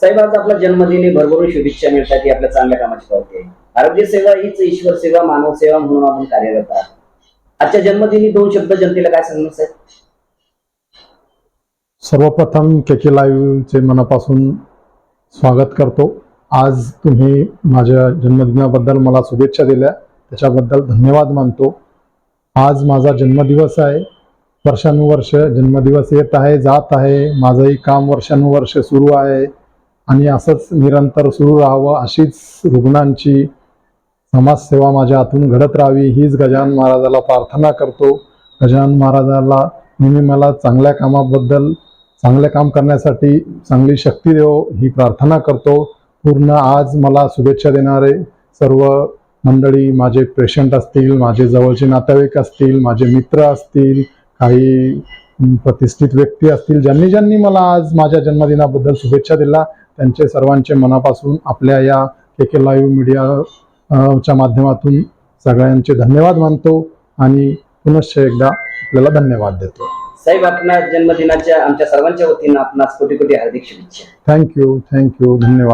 साहेब आज आपला जन्मदिन भरभरून शुभेच्छा मिळतात ही आपल्या चांगल्या कामाची पावती आहे. आरोग्य सेवा हीच ईश्वर सेवा मानव सेवा म्हणून आपण कार्यरत आहात आजच्या जन्मदिनी दोन शब्द जनतेला काय सांगणार साहेब? सर्वप्रथम के के लाईव्हचे मनापासून स्वागत करतो. आज तुम्ही माझ्या जन्मदिनाबद्दल मला शुभेच्छा दिल्या. त्याच्याबद्दल धन्यवाद मानतो. आज माझा जन्मदिवस आहे. वर्षानुवर्ष जन्मदिवस येत आहे जात आहे. माझंही काम वर्षानुवर्ष सुरू आहे. आणि असंच निरंतर सुरू राहावं अशीच रुग्णांची समाजसेवा माझ्या हातून घडत राहावी हीच गजानन महाराजाला प्रार्थना करतो. गजानन महाराजाला नेहमी मला चांगल्या कामाबद्दल चांगले काम करण्यासाठी चांगली शक्ती देव ही प्रार्थना करतो. पूर्ण आज मला शुभेच्छा देणारे सर्व मंडळी माझे पेशंट असतील माझे जवळचे नातेवाईक असतील माझे मित्र असतील काही प्रतिष्ठित व्यक्ती असतील ज्यांनी ज्यांनी मला आज माझ्या जन्मदिनाबद्दल शुभेच्छा दिल्या त्यांचे सर्वांचे मनापासून आपल्या या के के लाईव्ह मीडिया अ, च्या माध्यमातून सगळ्यांचे धन्यवाद मानतो आणि पुनश्च एकदा आपल्याला धन्यवाद देतो. साहेब आपल्या जन्मदिनाच्या आमच्या सर्वांच्या वतीनं आपणास कोटी कोटी हार्दिक शुभेच्छा. थँक्यू थँक्यू धन्यवाद.